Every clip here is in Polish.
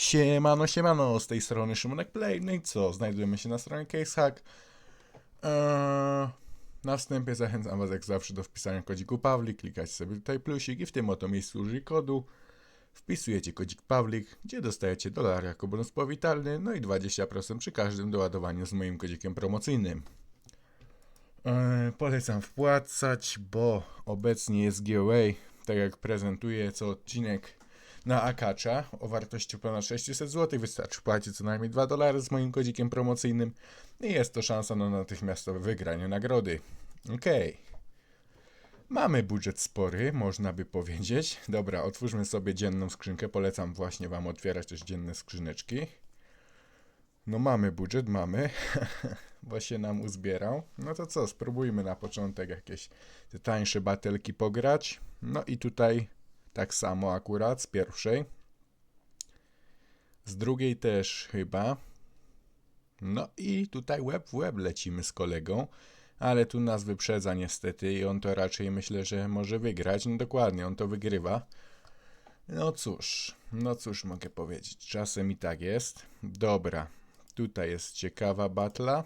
Siemano, siemano, z tej strony Szymonek Play, no i co, znajdujemy się na stronie CaseHack. Eee, na wstępie zachęcam was jak zawsze do wpisania kodziku Pawlik, klikać sobie tutaj plusik i w tym oto miejscu użyj kodu. Wpisujecie kodzik Pawlik, gdzie dostajecie dolar jako bonus powitalny, no i 20% przy każdym doładowaniu z moim kodzikiem promocyjnym. Eee, polecam wpłacać, bo obecnie jest giveaway, tak jak prezentuję co odcinek na Akacza o wartości ponad 600 zł. Wystarczy płacić co najmniej 2 dolary z moim kodzikiem promocyjnym i jest to szansa na natychmiastowe wygranie nagrody. Okej. Mamy budżet spory, można by powiedzieć. Dobra, otwórzmy sobie dzienną skrzynkę. Polecam właśnie Wam otwierać też dzienne skrzyneczki. No mamy budżet, mamy, się nam uzbierał. No to co, spróbujmy na początek jakieś te tańsze batelki pograć. No i tutaj tak samo akurat z pierwszej. Z drugiej też chyba. No i tutaj web w web lecimy z kolegą, ale tu nas wyprzedza niestety i on to raczej myślę, że może wygrać. No dokładnie, on to wygrywa. No cóż, no cóż mogę powiedzieć, czasem i tak jest. Dobra, tutaj jest ciekawa batla.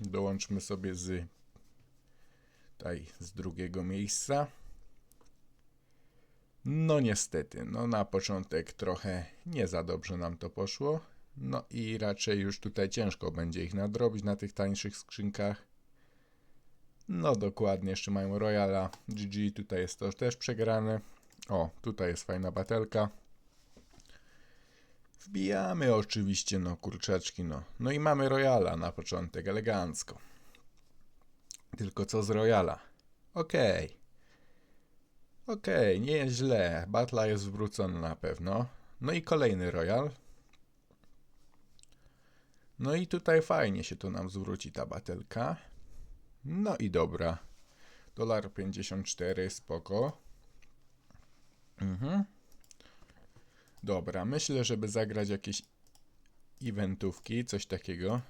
Dołączmy sobie z tutaj z drugiego miejsca. No niestety, no na początek trochę nie za dobrze nam to poszło. No i raczej już tutaj ciężko będzie ich nadrobić na tych tańszych skrzynkach. No dokładnie, jeszcze mają Royala, GG, tutaj jest to też przegrane. O, tutaj jest fajna batelka. Wbijamy oczywiście, no kurczaczki, no. No i mamy Royala na początek, elegancko. Tylko co z Royala? Okej. Okej, nie jest źle. Batla jest zwrócona na pewno. No i kolejny Royal. No i tutaj fajnie się to nam zwróci ta batelka. No i dobra. Dolar 54, spoko. Mhm. Dobra, myślę, żeby zagrać jakieś eventówki, coś takiego.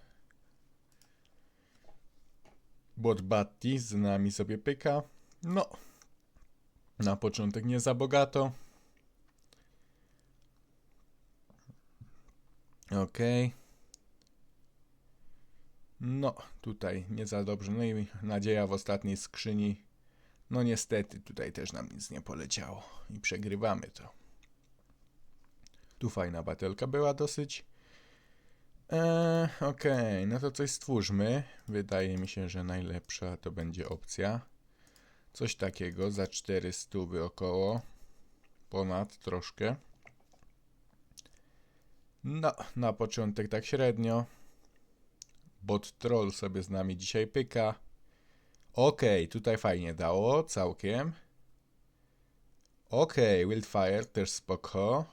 Bot Batty z nami sobie pyka. No, na początek nie za bogato. Okej. No, tutaj nie za dobrze. No i nadzieja w ostatniej skrzyni. No niestety, tutaj też nam nic nie poleciało. I przegrywamy to. Tu fajna batelka była dosyć. Eee, no to coś stwórzmy. Wydaje mi się, że najlepsza to będzie opcja. Coś takiego za 400 by około. Ponad troszkę. No, na początek tak średnio. Bot troll sobie z nami dzisiaj pyka. Okej, okay, tutaj fajnie dało, całkiem. Okej, okay, Wildfire też spoko.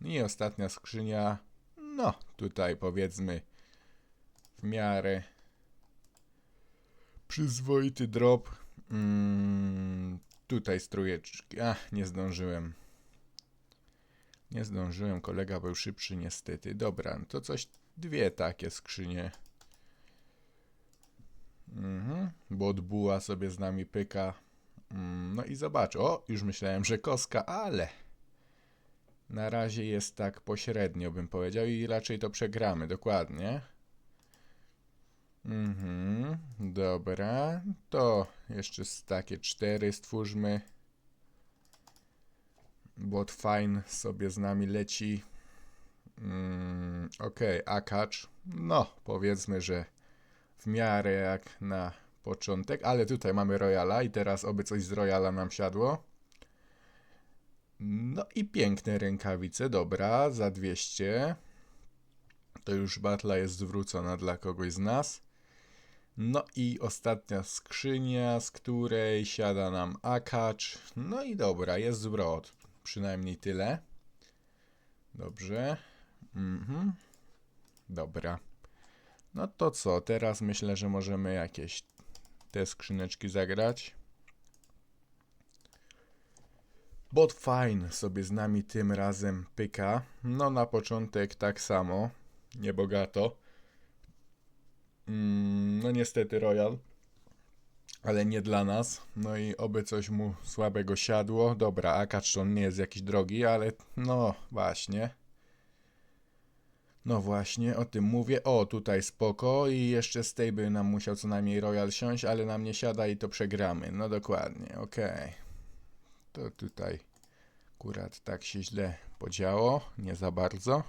I ostatnia skrzynia. No, tutaj powiedzmy w miarę przyzwoity drop. Mm, tutaj strujeczki. Ach, nie zdążyłem. Nie zdążyłem, kolega był szybszy niestety. Dobra, to coś, dwie takie skrzynie. Mhm, bo od buła sobie z nami pyka. Mm, no i zobacz, o, już myślałem, że koska, ale na razie jest tak pośrednio, bym powiedział, i raczej to przegramy, dokładnie. Mhm, dobra. To jeszcze takie cztery stwórzmy. Bot fine sobie z nami leci. Mm, ok, akacz. No, powiedzmy, że w miarę jak na początek, ale tutaj mamy Royala i teraz oby coś z Royala nam siadło. No i piękne rękawice, dobra, za 200. To już batla jest zwrócona dla kogoś z nas. No i ostatnia skrzynia, z której siada nam akacz. No i dobra, jest zwrot. Przynajmniej tyle. Dobrze. Mhm. Dobra. No to co, teraz myślę, że możemy jakieś te skrzyneczki zagrać. Bot fine sobie z nami tym razem pyka. No na początek tak samo. Niebogato. Mm, no niestety Royal. Ale nie dla nas. No i oby coś mu słabego siadło. Dobra, Akaczon nie jest jakiś drogi, ale no właśnie. No właśnie, o tym mówię. O, tutaj spoko i jeszcze Stable nam musiał co najmniej Royal siąść, ale nam nie siada i to przegramy. No dokładnie, okej. To tutaj akurat tak się źle podziało, nie za bardzo.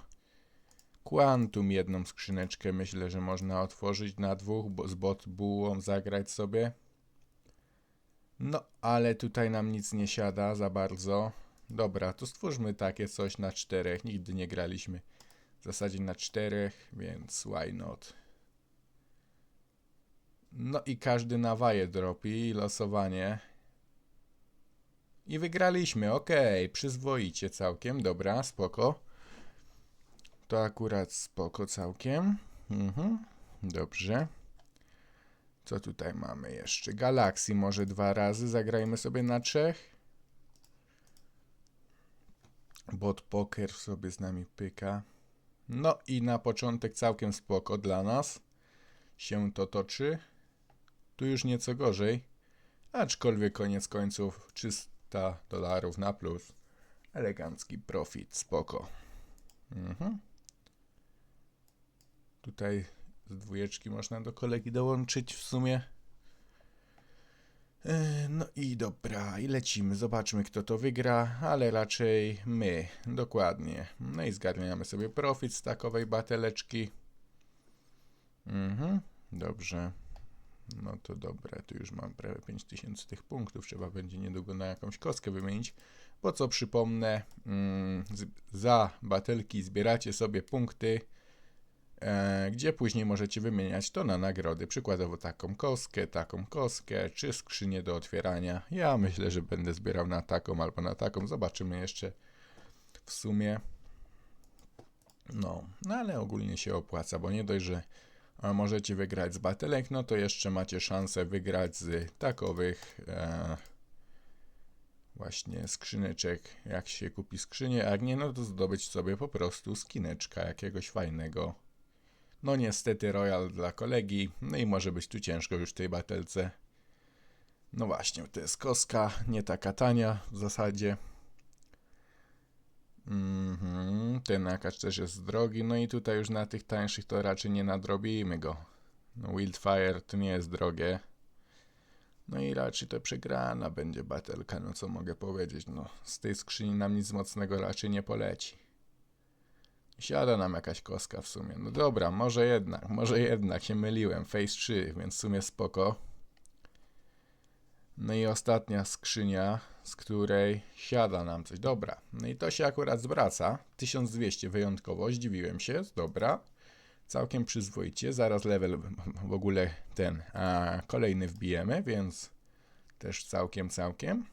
Quantum jedną skrzyneczkę myślę, że można otworzyć na dwóch, bo z bot bułą zagrać sobie. No, ale tutaj nam nic nie siada za bardzo. Dobra, to stwórzmy takie coś na czterech. Nigdy nie graliśmy w zasadzie na czterech, więc why not? No i każdy nawaje dropi, losowanie. I wygraliśmy, okej, przyzwoicie całkiem, dobra, spoko. To akurat spoko całkiem. Mhm, dobrze. Co tutaj mamy jeszcze? Galaxy może dwa razy, zagrajmy sobie na trzech. Bot Poker sobie z nami pyka. No i na początek całkiem spoko dla nas się to toczy. Tu już nieco gorzej, aczkolwiek koniec końców 300 dolarów na plus. Elegancki profit, spoko. Mhm. Tutaj z dwójeczki można do kolegi dołączyć w sumie. E, No i dobra, i lecimy. Zobaczmy, kto to wygra, ale raczej my. Dokładnie. No i zgarniamy sobie profit z takowej bateleczki. Mhm, dobrze. No to dobra, tu już mam prawie 5000 tych punktów. Trzeba będzie niedługo na jakąś kostkę wymienić. Po co przypomnę, mm, za batelki zbieracie sobie punkty gdzie później możecie wymieniać to na nagrody. Przykładowo taką kostkę, taką kostkę, czy skrzynię do otwierania. Ja myślę, że będę zbierał na taką albo na taką. Zobaczymy jeszcze w sumie. No, no ale ogólnie się opłaca, bo nie dość, że możecie wygrać z batelek, no to jeszcze macie szansę wygrać z takowych e, właśnie skrzyneczek. Jak się kupi skrzynię, a nie, no to zdobyć sobie po prostu skineczka jakiegoś fajnego. No niestety Royal dla kolegi, no i może być tu ciężko już w tej batelce. No właśnie, to jest koska, nie taka tania w zasadzie. Mhm, ten nakacz też jest drogi, no i tutaj już na tych tańszych to raczej nie nadrobimy go. No Wildfire to nie jest drogie. No i raczej to przegrana będzie batelka, no co mogę powiedzieć, no z tej skrzyni nam nic mocnego raczej nie poleci. Siada nam jakaś koska w sumie. No dobra, może jednak, może jednak się myliłem. Phase 3, więc w sumie spoko. No i ostatnia skrzynia, z której siada nam coś. Dobra, no i to się akurat zwraca. 1200 wyjątkowo, zdziwiłem się, dobra. Całkiem przyzwoicie, zaraz level w ogóle ten a, kolejny wbijemy, więc też całkiem, całkiem.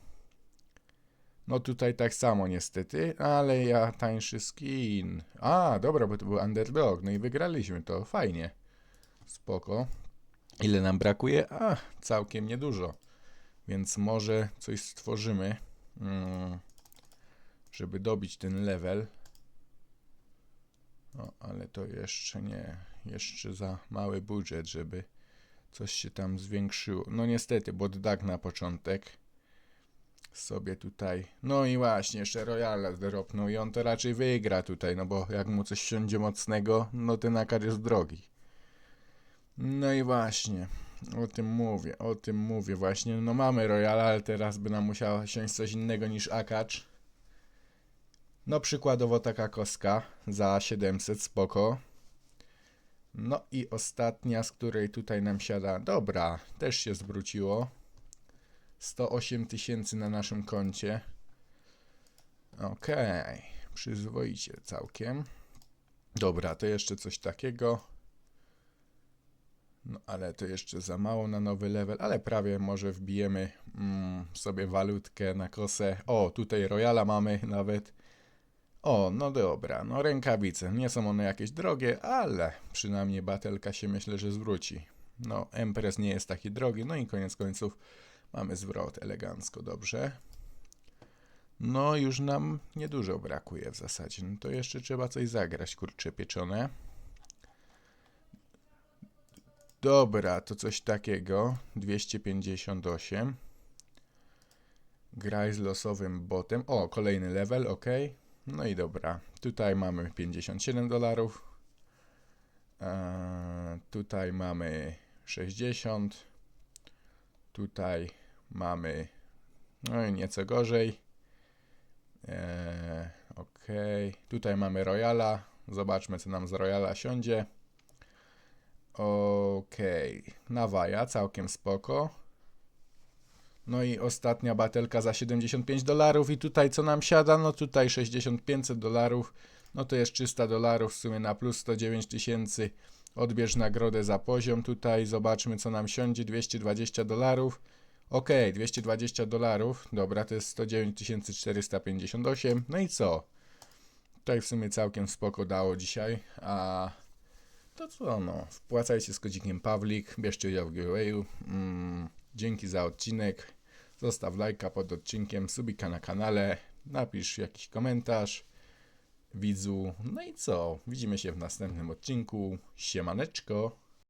No tutaj tak samo niestety, ale ja tańszy skin. A, dobra, bo to był underdog, no i wygraliśmy to, fajnie. Spoko. Ile nam brakuje? A, całkiem niedużo. Więc może coś stworzymy, mm, żeby dobić ten level. No, ale to jeszcze nie, jeszcze za mały budżet, żeby coś się tam zwiększyło. No niestety, bo tak na początek sobie tutaj. No i właśnie, jeszcze Royala dropnął i on to raczej wygra tutaj, no bo jak mu coś siądzie mocnego, no ten akar jest drogi. No i właśnie, o tym mówię, o tym mówię właśnie. No mamy Royala, ale teraz by nam musiała siąść coś innego niż akacz. No przykładowo taka koska za 700, spoko. No i ostatnia, z której tutaj nam siada, dobra, też się zwróciło. 108 tysięcy na naszym koncie. Okej, przyzwoicie całkiem. Dobra, to jeszcze coś takiego. No ale to jeszcze za mało na nowy level, ale prawie może wbijemy mm, sobie walutkę na kosę. O, tutaj Royala mamy nawet. O, no dobra, no rękawice. Nie są one jakieś drogie, ale przynajmniej batelka się myślę, że zwróci. No, Empress nie jest taki drogi, no i koniec końców Mamy zwrot elegancko, dobrze. No, już nam niedużo brakuje w zasadzie. No to jeszcze trzeba coś zagrać, kurcze pieczone. Dobra, to coś takiego. 258. Graj z losowym botem. O, kolejny level, ok. No i dobra. Tutaj mamy 57 dolarów. Eee, tutaj mamy 60. Tutaj mamy no i nieco gorzej. Eee, ok. Tutaj mamy Royala. Zobaczmy, co nam z Royala siądzie. Ok. Nawaja, całkiem spoko. No i ostatnia batelka za 75 dolarów. I tutaj co nam siada? No tutaj 65 dolarów. No to jest 300 dolarów w sumie na plus 109 tysięcy. Odbierz nagrodę za poziom tutaj. Zobaczmy, co nam siądzie. 220 dolarów. Ok, 220 dolarów. Dobra, to jest 109 458. No i co? Tutaj w sumie całkiem spoko dało dzisiaj. A to co no, wpłacajcie z kodzikiem Pawlik, bierzcie udział w giveawayu. Mm, dzięki za odcinek. Zostaw lajka pod odcinkiem, subika na kanale, napisz jakiś komentarz. Widzu, no i co? Widzimy się w następnym odcinku. Siemaneczko.